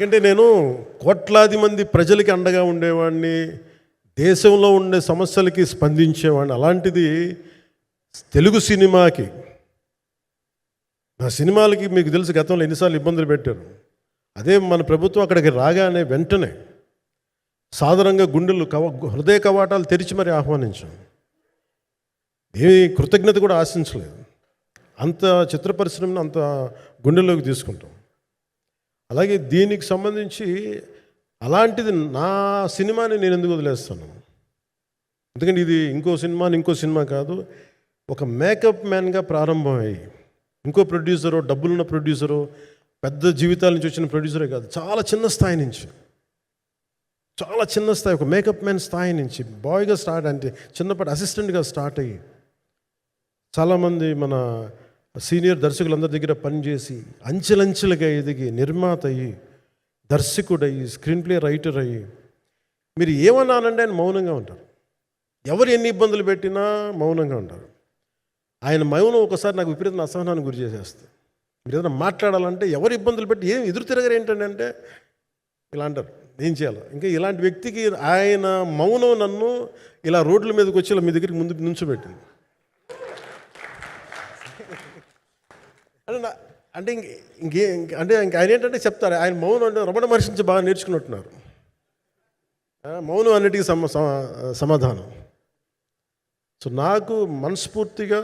ఎందుకంటే నేను కోట్లాది మంది ప్రజలకి అండగా ఉండేవాడిని దేశంలో ఉండే సమస్యలకి స్పందించేవాడిని. అలాంటిది తెలుగు సినిమాకి నా సినిమాలకి మీకు తెలుసు గతంలో ఎన్నిసార్లు ఇబ్బందులు పెట్టారు. అదే మన ప్రభుత్వం అక్కడికి రాగానే వెంటనే సాధారణంగా గుండెలు కవ హృదయ కవాటాలు తెరిచి మరి ఆహ్వానించాం. ఏమి కృతజ్ఞత కూడా ఆశించలేదు. అంత చిత్ర పరిశ్రమను అంత గుండెల్లోకి తీసుకుంటాం. అలాగే దీనికి సంబంధించి అలాంటిది నా సినిమాని నేను ఎందుకు వదిలేస్తాను? ఎందుకంటే ఇది ఇంకో సినిమా ఇంకో సినిమా కాదు. ఒక మేకప్ మ్యాన్గా ప్రారంభమయ్యి ఇంకో ప్రొడ్యూసరు డబ్బులున్న ప్రొడ్యూసరు పెద్ద జీవితాల నుంచి వచ్చిన ప్రొడ్యూసరే కాదు చాలా చిన్న స్థాయి నుంచి. చాలా చిన్న స్థాయి ఒక మేకప్ మ్యాన్ స్థాయి నుంచి బాయ్గా స్టార్ట్ అంటే చిన్నప్పటి అసిస్టెంట్గా స్టార్ట్ అయ్యి చాలామంది మన సీనియర్ దర్శకులందరి దగ్గర పనిచేసి అంచెలంచెలుగా ఎదిగి నిర్మాత అయ్యి దర్శకుడయ్యి స్క్రీన్ ప్లే రైటర్ అయ్యి మీరు ఏమన్నానండి ఆయన మౌనంగా ఉంటారు. ఎవరు ఎన్ని ఇబ్బందులు పెట్టినా మౌనంగా ఉంటారు. ఆయన మౌనం ఒకసారి నాకు విపరీత అసహనాన్ని గురి చేసేస్తుంది. మీరు ఏదైనా మాట్లాడాలంటే ఎవరు ఇబ్బందులు పెట్టి ఏం ఎదురు తిరగరు ఏంటంటే అంటే ఇలా అంటారు. ఏం చేయాలి? ఇంకా ఇలాంటి వ్యక్తికి ఆయన మౌనం నన్ను ఇలా రోడ్ల మీదకి వచ్చి ఇలా మీ దగ్గరికి ముందు నుంచోబెట్టింది. అంటే అంటే ఇంక ఇంకే అంటే ఇంక ఆయన ఏంటంటే చెప్తారు ఆయన మౌనం అంటే రమణ మహర్షి నుంచి బాగా నేర్చుకున్నట్టున్నారు. మౌనం అన్నిటికీ సమ సమాధానం. సో నాకు మనస్ఫూర్తిగా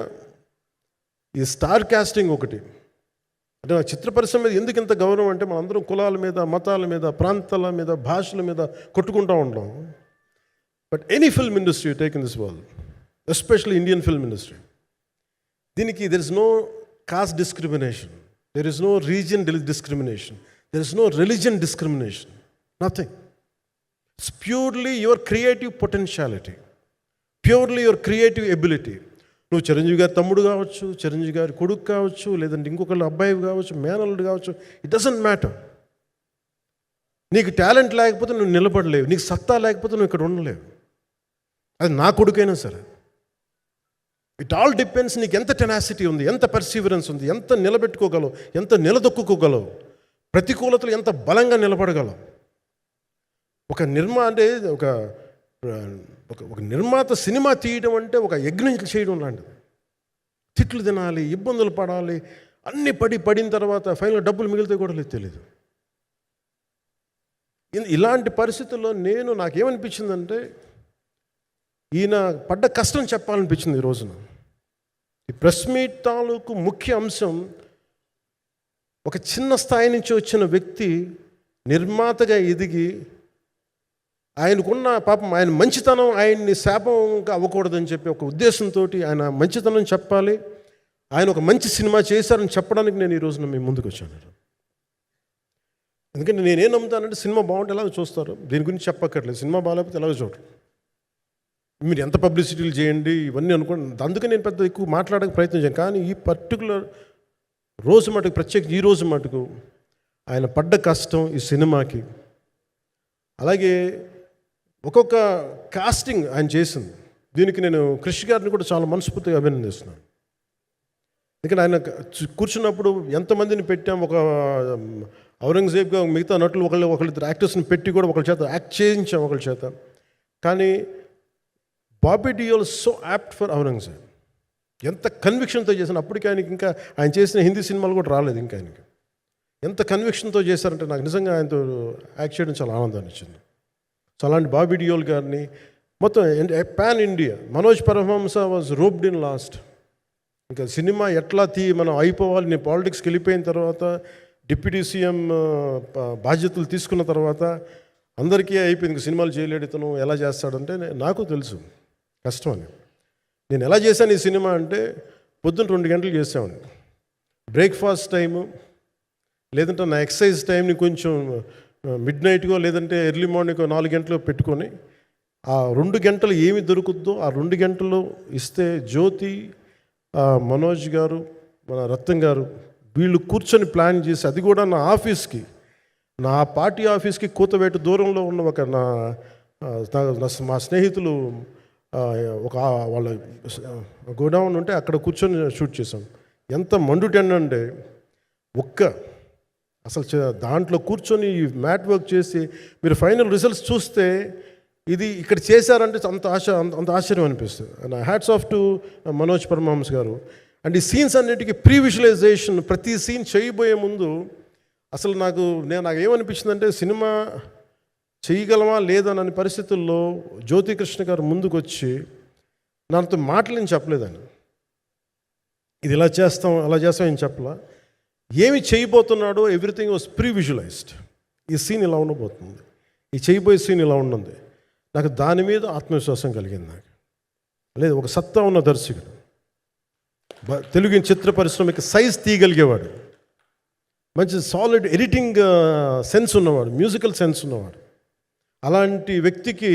ఈ స్టార్ కాస్టింగ్ ఒకటి. అంటే నా చిత్ర పరిశ్రమ మీద ఎందుకు ఇంత గౌరవం అంటే మనందరం కులాల మీద మతాల మీద ప్రాంతాల మీద భాషల మీద కొట్టుకుంటూ ఉంటాం but any film industry take in this world especially Indian film industry. దీనికి there is no caste discrimination there is no region discrimination there is no religion discrimination nothing it's purely your creative potentiality purely your creative ability నువ్వు చిరంజీవి గారి తమ్ముడు కావచ్చు చిరంజీవి గారి కొడుకు కావచ్చు లేదంటే ఇంకొకళ్ళు అబ్బాయి కావచ్చు మేనల్లుడు కావచ్చు ఇట్ డజంట్ మ్యాటర్ నీకు టాలెంట్ లేకపోతే నువ్వు నిలబడలేవు. నీకు సత్తా లేకపోతే నువ్వు ఇక్కడ ఉండలేవు. అది నా కొడుకైనా సరే. ఇట్ ఆల్ డిపెండ్స్ నీకు ఎంత టెనాసిటీ ఉంది ఎంత పర్సీవరెన్స్ ఉంది ఎంత నిలబెట్టుకోగలవు ఎంత నిలదొక్కుకోగలవు ప్రతికూలతలు ఎంత బలంగా నిలబడగలవు. ఒక నిర్మా అంటే ఒక ఒక నిర్మాత సినిమా తీయడం అంటే ఒక యజ్ఞం చేయడం లాంటిది. తిట్లు తినాలి ఇబ్బందులు పడాలి అన్ని పడి పడిన తర్వాత ఫైనల్ డబ్బులు మిగిలితే కూడా లేదు తెలియదు ఇలాంటి పరిస్థితుల్లో నేను నాకేమనిపించిందంటే ఈయన పడ్డ కష్టం చెప్పాలనిపించింది ఈ రోజున. ఈ ప్రెస్ మీట్ తాలూకు ముఖ్య అంశం ఒక చిన్న స్థాయి నుంచి వచ్చిన వ్యక్తి నిర్మాతగా ఎదిగి ఆయనకున్న పాపం ఆయన మంచితనం ఆయన్ని శాపంగా అవ్వకూడదని చెప్పి ఒక ఉద్దేశంతో ఆయన మంచితనం చెప్పాలి. ఆయన ఒక మంచి సినిమా చేశారని చెప్పడానికి నేను ఈ రోజున మీ ముందుకు వచ్చాను. ఎందుకంటే నేనేం నమ్ముతానంటే సినిమా బాగుంటే ఎలాగో చూస్తారు. దీని గురించి చెప్పక్కర్లేదు. సినిమా బాగాలేకపోతే ఎలాగో చూడరు. మీరు ఎంత పబ్లిసిటీలు చేయండి ఇవన్నీ అనుకోండి. అందుకే నేను పెద్ద ఎక్కువ మాట్లాడడానికి ప్రయత్నించాను కానీ ఈ పర్టికులర్ రోజు మటుకు ప్రత్యేక ఈ రోజు మటుకు ఆయన పడ్డ కష్టం ఈ సినిమాకి. అలాగే ఒక్కొక్క కాస్టింగ్ ఆయన చేసింది. దీనికి నేను కృషి గారిని కూడా చాలా మనస్ఫూర్తిగా అభినందిస్తున్నాను. ఎందుకంటే ఆయన కూర్చున్నప్పుడు ఎంతమందిని పెట్టాం ఒక ఔరంగజేబ్గా మిగతా నటులు ఒకళ్ళు ఒకళ్ళిద్దరు యాక్టర్స్ని పెట్టి కూడా ఒకళ్ళ చేత యాక్ట్ చేయించాం ఒకళ్ళ చేత. కానీ Bobby Deol so apt for Aurangzeb. ఎంత కన్విక్షన్తో చేసిన అప్పటికి ఆయనకి ఇంకా ఆయన చేసిన హిందీ సినిమాలు కూడా రాలేదు ఇంకా ఆయనకి. ఎంత కన్విక్షన్తో చేశారంటే నాకు నిజంగా ఆయనతో యాక్ట్ చేయడం చాలా ఆనందాన్ని ఇచ్చింది. సో అలాంటి బాబీ డియోల్ గారిని మొత్తం pan India Manoj Paramahamsa was roped in last ఇంకా సినిమా ఎట్లా తీ మనం అయిపోవాలి నేను పాలిటిక్స్కి వెళ్ళిపోయిన తర్వాత డిప్యూటీ సీఎం బాధ్యతలు తీసుకున్న తర్వాత అందరికీ అయిపోయింది. సినిమాలు చేయలేడు ఇతను ఎలా చేస్తాడంటే నాకు తెలుసు. కష్టం అని నేను ఎలా చేశాను ఈ సినిమా అంటే పొద్దున్న రెండు గంటలు చేసామండి బ్రేక్ఫాస్ట్ టైము లేదంటే నా ఎక్సర్సైజ్ టైంని కొంచెం మిడ్ నైట్కో లేదంటే ఎర్లీ మార్నింగ్ నాలుగు గంటలు పెట్టుకొని ఆ రెండు గంటలు ఏమి దొరుకుద్దో ఆ రెండు గంటలు ఇస్తే జ్యోతి మనోజ్ గారు మన రత్నం గారు వీళ్ళు కూర్చొని ప్లాన్ చేసి అది కూడా నా ఆఫీస్కి నా పార్టీ ఆఫీస్కి కూతవేటు దూరంలో ఉన్న ఒక నా మా స్నేహితులు ఒక వాళ్ళ గోడౌన్ ఉంటే అక్కడ కూర్చొని షూట్ చేసాం ఎంత మండుటెండ అంటే ఒక్క అసలు చ- దాంట్లో కూర్చొని మ్యాట్ వర్క్ చేసి మీరు ఫైనల్ రిజల్ట్స్ చూస్తే ఇది ఇక్కడ చేశారంటే అంత ఆశ అంత అంత ఆశ్చర్యం అనిపిస్తుంది. And hats off to Manoj Paramahans garu. And ఈ సీన్స్ అన్నిటికీ ప్రీ విజువలైజేషన్ ప్రతి సీన్ చేయబోయే ముందు అసలు నాకు నేను నాకు ఏమనిపించిందంటే సినిమా చేయగలమా లేదా పరిస్థితుల్లో జ్యోతికృష్ణ గారు ముందుకు వచ్చి నాతో మాటలు చెప్పలేదని. ఇది ఇలా చేస్తాం అలా చేస్తాం ఏం చెప్పలా? ఏమి చేయబోతున్నాడో ఎవ్రీథింగ్ వాజ్ ప్రీ విజువలైజ్డ్ ఈ సీన్ ఇలా ఉండబోతుంది. ఈ చేయబోయే సీన్ ఇలా ఉన్నది నాకు దాని మీద ఆత్మవిశ్వాసం కలిగింది నాకు. లేదు ఒక సత్తా ఉన్న దర్శకుడు. తెలుగు చిత్ర పరిశ్రమకి సైజ్ తీయగలిగేవాడు. మంచి సాలిడ్ ఎడిటింగ్ సెన్స్ ఉన్నవాడు మ్యూజికల్ సెన్స్ ఉన్నవాడు. అలాంటి వ్యక్తికి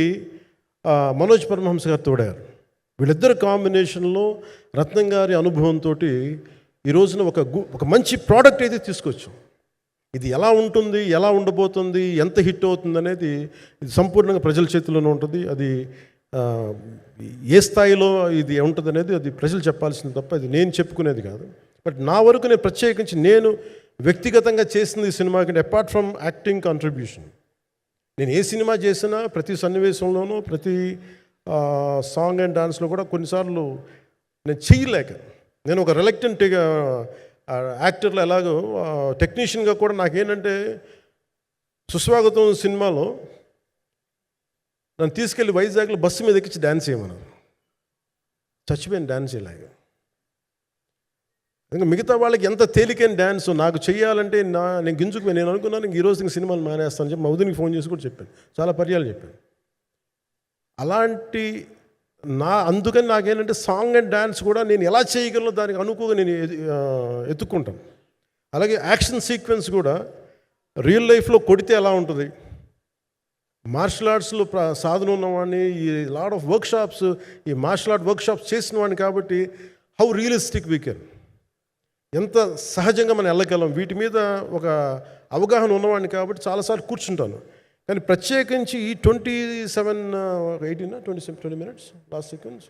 మనోజ్ పరమహంస గారు తోడారు. వీళ్ళిద్దరు కాంబినేషన్లో రత్నం గారి అనుభవంతో ఈ రోజున ఒక గు ఒక మంచి ప్రోడక్ట్ అయితే తీసుకొచ్చాం. ఇది ఎలా ఉంటుంది ఎలా ఉండబోతుంది ఎంత హిట్ అవుతుంది అనేది ఇది సంపూర్ణంగా ప్రజల చేతిలోనే ఉంటుంది. అది ఏ స్థాయిలో ఇది ఉంటుంది అనేది అది ప్రజలు చెప్పాల్సింది తప్ప అది నేను చెప్పుకునేది కాదు. బట్ నా వరకు నేను ప్రత్యేకించి నేను వ్యక్తిగతంగా చేసింది ఈ సినిమాకి అపార్ట్ ఫ్రమ్ యాక్టింగ్ కాంట్రిబ్యూషన్ నేను ఏ సినిమా చేసినా ప్రతి సన్నివేశంలోనూ ప్రతి సాంగ్ అండ్ డాన్స్లో కూడా కొన్నిసార్లు నేను చేయలేక నేను ఒక రిలక్టెంట్ యాక్టర్లో ఎలాగో టెక్నీషియన్గా కూడా నాకేంటంటే సుస్వాగతం సినిమాలో నన్ను తీసుకెళ్ళి వైజాగ్లో బస్సు మీద ఎక్కించి డ్యాన్స్ చేయమన్నారు చచ్చిపోయాను డ్యాన్స్ చేయలేక ఇంకా మిగతా వాళ్ళకి ఎంత తేలికైన డ్యాన్స్ నాకు చేయాలంటే నా నేను గింజుకు నేను అనుకున్నాను ఇంక ఈరోజు ఇంక సినిమాలు మానేస్తాను చెప్పి మౌదునికి ఫోన్ చేసి కూడా చెప్పాను. చాలా పర్యాలు చెప్పాను. అలాంటి నా అందుకని నాకేంటంటే సాంగ్ అండ్ డ్యాన్స్ కూడా నేను ఎలా చేయగలను దానికి అనుకోగా నేను ఎత్తుక్కుంటాను. అలాగే యాక్షన్ సీక్వెన్స్ కూడా రియల్ లైఫ్లో కొడితే ఎలా ఉంటుంది? మార్షల్ ఆర్ట్స్లో ప్ర సాధన ఉన్నవాడిని ఈ లాడ్ ఆఫ్ వర్క్షాప్స్ ఈ మార్షల్ ఆర్ట్ వర్క్ షాప్స్ చేసిన వాడిని కాబట్టి హౌ రియలిస్టిక్ వీ కెన్. ఎంత సహజంగా మనం వెళ్ళగలం? వీటి మీద ఒక అవగాహన ఉన్నవాడిని కాబట్టి చాలాసార్లు కూర్చుంటాను. కానీ ప్రత్యేకించి ఈ twenty seven eighteen twenty seven twenty minutes last seconds.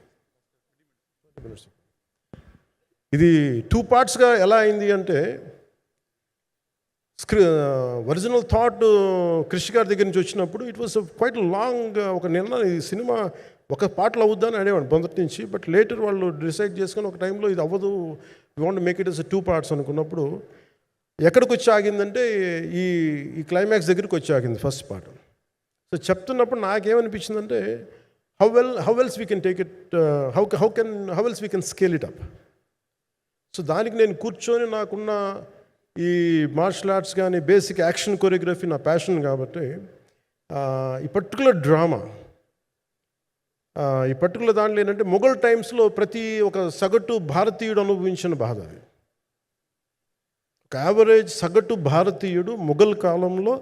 ఇది టూ పార్ట్స్గా ఎలా అయింది అంటే స్క్రి ఒరిజినల్ థాట్ క్రిష్ గారి దగ్గర నుంచి వచ్చినప్పుడు ఇట్ వాస్ క్వైట్ లాంగ్ ఒక నిన్న ఈ సినిమా ఒక పాటలు అవుద్దని అనేవాడు మొదటి నుంచి బట్ లేటర్ వాళ్ళు డిసైడ్ చేసుకొని ఒక టైంలో ఇది అవ్వదు you want make it is two parts అనుకున్నప్పుడు ఎక్కడికి వచ్చి ఆగిందంటే ఈ ఈ క్లైమాక్స్ దగ్గరికి వచ్చి ఆగింది ఫస్ట్ పార్ట్ సో చెప్తున్నప్పుడు నాకేమనిపించిందంటే how well how wells we can take it how how can how wells we can scale it up so దానికి నేను కూర్చొని నాకున్న ఈ మార్షల్ ఆర్ట్స్ కానీ బేసిక్ యాక్షన్ కొరియోగ్రఫీ నా ప్యాషన్ కాబట్టి uh, ఈ పర్టికులర్ డ్రామా ఈ పర్టికులర్ దాంట్లో ఏంటంటే మొఘల్ టైమ్స్లో ప్రతి ఒక సగటు భారతీయుడు అనుభవించిన బాధ అది. ఒక యావరేజ్ సగటు భారతీయుడు మొఘల్ కాలంలో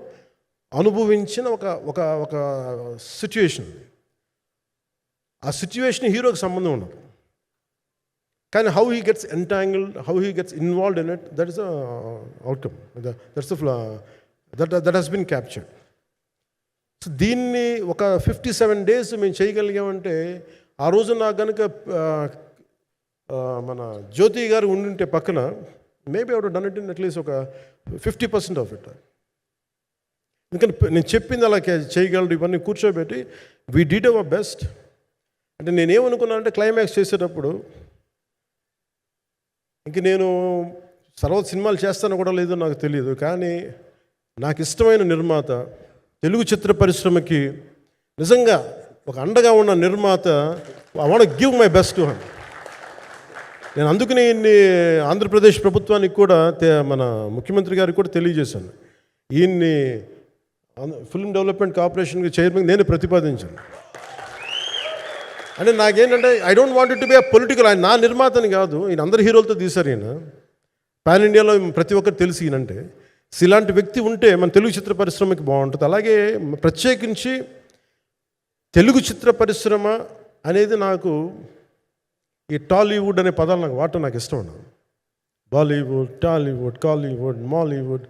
అనుభవించిన ఒక ఒక ఒక సిచ్యువేషన్ ఆ సిచ్యువేషన్ హీరోకి సంబంధం ఉండదు. కానీ how he gets entangled how he gets involved in it that is the outcome that's that that has been captured so దీన్ని ఒక ఫిఫ్టీ సెవెన్ డేస్ మేము చేయగలిగామంటే ఆ రోజు నాకు కనుక మన జ్యోతి గారు ఉండింటే పక్కన maybe out done it in at least ఒక ఫిఫ్టీ పర్సెంట్ ఆఫ్ ఇట్ ఎందుకంటే నేను చెప్పింది అలా చేయగలడు చేయగలరు ఇవన్నీ కూర్చోబెట్టి వీ డీడ్ అవర్ బెస్ట్ అంటే నేనేమనుకున్నాను అంటే క్లైమాక్స్ చేసేటప్పుడు ఇంక నేను సర్వ సినిమాలు చేస్తానో కూడా లేదో నాకు తెలియదు కానీ నాకు ఇష్టమైన నిర్మాత తెలుగు చిత్ర పరిశ్రమకి నిజంగా ఒక అండగా ఉన్న నిర్మాత I want give my best to him నేను అందుకనే ఇన్ని ఆంధ్రప్రదేశ్ ప్రభుత్వానికి కూడా మన ముఖ్యమంత్రి గారికి కూడా తెలియజేశాను. ఈయన్ని ఫిల్మ్ డెవలప్మెంట్ కార్పొరేషన్కి చైర్మన్ నేను ప్రతిపాదించాను. అంటే నాకేంటంటే I don't want to be a political ఆయన నా నిర్మాతని కాదు ఈయన అందరు హీరోలతో తీశారు ఈయన. పాన్ ఇండియాలో ప్రతి ఒక్కరు తెలుసు ఈయనంటే సో ఇలాంటి వ్యక్తి ఉంటే మన తెలుగు చిత్ర పరిశ్రమకి బాగుంటుంది. అలాగే ప్రత్యేకించి తెలుగు చిత్ర పరిశ్రమ అనేది నాకు ఈ టాలీవుడ్ అనే పదాలు నాకు వాడటం నాకు ఇష్టం ఉండదు. Bollywood Tollywood Kollywood Mollywood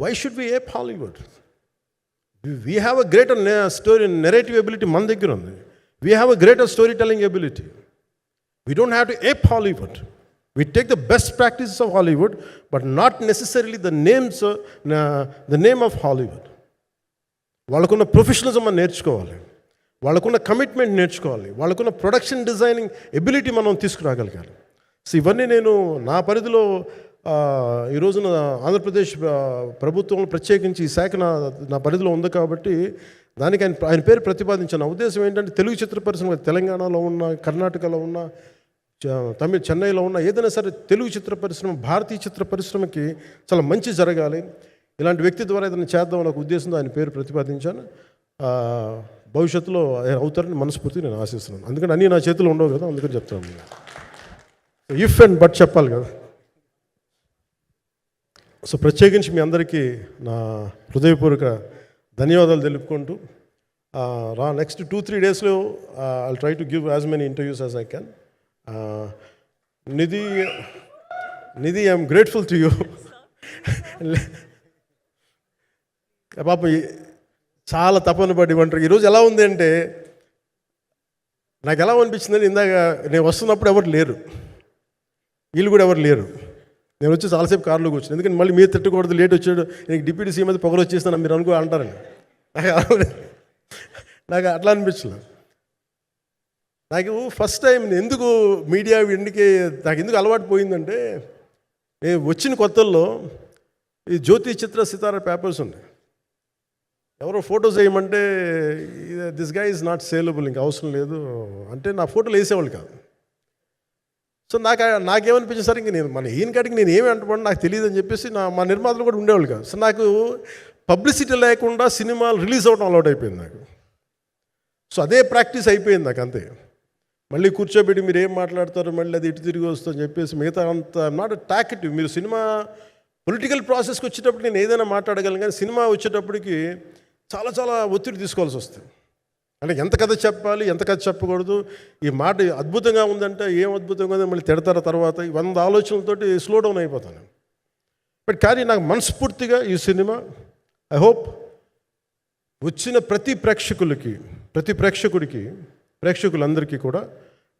why should be a Hollywood we have a greater story narrative ability మన దగ్గర ఉంది. We have a greater story telling ability we don't have to a Hollywood We take the best practices of Hollywood, but not necessarily the names, uh, name the name of Hollywood. వాళ్ళకున్న professionalism మనం నేర్చుకోవాలి. వాళ్ళకున్న commitment నేర్చుకోవాలి. వాళ్ళకున్న production designing ability మనం తీసుకురాగలగాలి. So ఇవన్నీ నేను నా పరిధిలో ఈ రోజున ఆంధ్రప్రదేశ్ ప్రభుత్వం ప్రత్యేకించి ఈ శాఖ నా నా పరిధిలో ఉంది కాబట్టి దానికి ఆయన ఆయన పేరు ప్రతిపాదించిన. నా ఉద్దేశం ఏంటంటే తెలుగు చిత్ర పరిశ్రమ తెలంగాణలో ఉన్న కర్ణాటకలో ఉన్న తమిళ చెన్నైలో ఉన్న ఏదైనా సరే తెలుగు చిత్ర పరిశ్రమ భారతీయ చిత్ర పరిశ్రమకి చాలా మంచి జరగాలి. ఇలాంటి వ్యక్తి ద్వారా ఏదైనా చేద్దామని ఒక ఉద్దేశంతో ఆయన పేరు ప్రతిపాదించాను. భవిష్యత్తులో ఆయన అవుతారని మనస్ఫూర్తి నేను ఆశిస్తున్నాను. అందుకని అన్నీ నా చేతిలో ఉండవు కదా అందుకని చెప్తాను ఇఫ్ అండ్ బట్ చెప్పాలి కదా. సో ప్రత్యేకించి మీ అందరికీ నా హృదయపూర్వక ధన్యవాదాలు తెలుపుకుంటూ రా నెక్స్ట్ టూ త్రీ డేస్లో I try to give as many interviews as I can Nidhi Nidhi I'm grateful to you పాప చాలా తపన పడి ఉంటారు. ఈరోజు ఎలా ఉంది అంటే నాకు ఎలా అనిపించిందని ఇందాక నేను వస్తున్నప్పుడు ఎవరు లేరు. వీళ్ళు కూడా ఎవరు లేరు. నేను వచ్చి చాలాసేపు కారులో కూర్చుని ఎందుకంటే మళ్ళీ మీరు తిట్టకూడదు లేట్ వచ్చాడు. నీకు డిప్యూటీ సీఎం అయితే పొగలు వచ్చేస్తాను మీరు అనుకో అంటారండి. నాకు నాకు అట్లా అనిపించలేదు నాకు ఫస్ట్ టైం ఎందుకు మీడియా ఎందుకే నాకు ఎందుకు అలవాటు పోయిందంటే నేను వచ్చిన కొత్తల్లో ఈ జ్యోతి చిత్ర సితార పేపర్స్ ఉన్నాయి. ఎవరో ఫొటోస్ వేయమంటే దిస్గా ఈజ్ నాట్ సేలబుల్ ఇంకా అవసరం లేదు. అంటే నా ఫోటోలు వేసేవాళ్ళు కాదు. సో నాకు నాకేమనిపించింది సరే ఇంక నేను మన ఈయన కాడికి నేను ఏమి అంటున్నాను నాకు తెలియదు అని చెప్పేసి నా మా నిర్మాతలు కూడా ఉండేవాళ్ళు కాదు. సో నాకు పబ్లిసిటీ లేకుండా సినిమాలు రిలీజ్ అవ్వడం అలవాటు అయిపోయింది నాకు. సో అదే ప్రాక్టీస్ అయిపోయింది నాకు అంతే. మళ్ళీ కూర్చోబెట్టి మీరు ఏం మాట్లాడతారు మళ్ళీ అది ఇటు తిరిగి వస్తుందని చెప్పేసి మిగతా అంత నాట్ టాకెటివ్ మీరు సినిమా పొలిటికల్ ప్రాసెస్కి వచ్చేటప్పుడు నేను ఏదైనా మాట్లాడగలను కానీ సినిమా వచ్చేటప్పటికి చాలా చాలా ఒత్తిడి తీసుకోవాల్సి వస్తుంది. అంటే ఎంత కథ చెప్పాలి ఎంత కథ చెప్పకూడదు ఈ మాట అద్భుతంగా ఉందంటే ఏం అద్భుతంగా ఉందో మళ్ళీ తిడతారు తర్వాత వంద ఆలోచనలతోటి స్లో డౌన్ అయిపోతాను బట్ కానీ నాకు మనస్ఫూర్తిగా ఈ సినిమా ఐ హోప్ వచ్చిన ప్రతి ప్రేక్షకులకి ప్రతి ప్రేక్షకుడికి ప్రేక్షకులందరికీ కూడా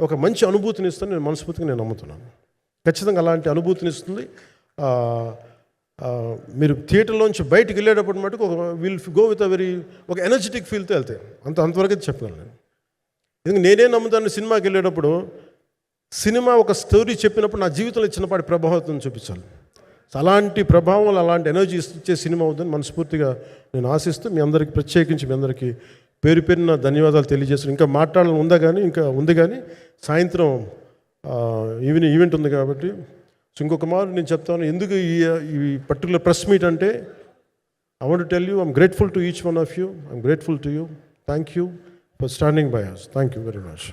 ఒక మంచి అనుభూతిని ఇస్తుంది నేను మనస్ఫూర్తిగా నేను నమ్ముతున్నాను. ఖచ్చితంగా అలాంటి అనుభూతిని ఇస్తుంది. మీరు థియేటర్లోంచి బయటకు వెళ్ళేటప్పుడు మటుకు ఒక will go with a very ఒక ఎనర్జెటిక్ ఫీల్తో వెళ్తాయి అంత అంతవరకు అయితే చెప్పగలను నేను. ఎందుకంటే నేనే నమ్ముతాను సినిమాకి వెళ్ళేటప్పుడు సినిమా ఒక స్టోరీ చెప్పినప్పుడు నా జీవితంలో చిన్నపాటి ప్రభావం చూపించాలి. అలాంటి ప్రభావం అలాంటి ఎనర్జీ ఇచ్చే సినిమా అవుతుందని మనస్ఫూర్తిగా నేను ఆశిస్తూ మీ అందరికీ ప్రత్యేకించి మీ అందరికీ పేరు పేరున ధన్యవాదాలు తెలియజేస్తాను ఇంకా మాట్లాడాలని ఉందా కానీ ఇంకా ఉంది కానీ సాయంత్రం ఈవినింగ్ ఈవెంట్ ఉంది కాబట్టి సో ఇంకొక మారు నేను చెప్తాను. ఎందుకు ఈ ఈ పర్టికులర్ ప్రెస్ మీట్ అంటే I want tell you I'm grateful to each one of you I'm grateful to you thank you for standing by us thank you very much